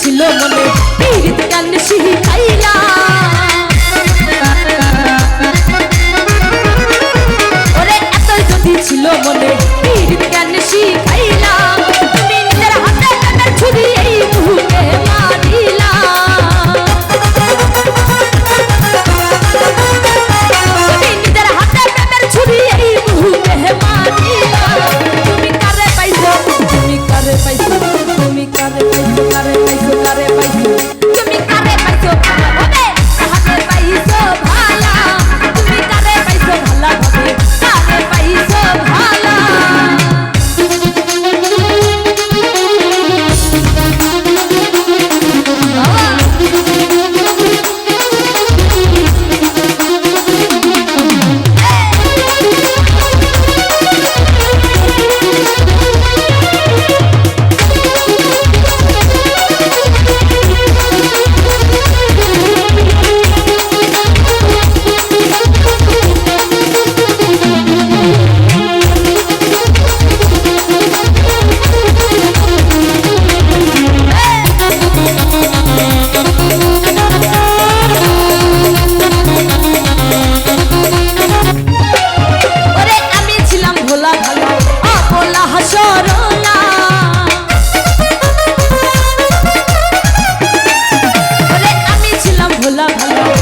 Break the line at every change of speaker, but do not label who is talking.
ছিল মনে। পীড়িত কান্নে সিহি Thank you.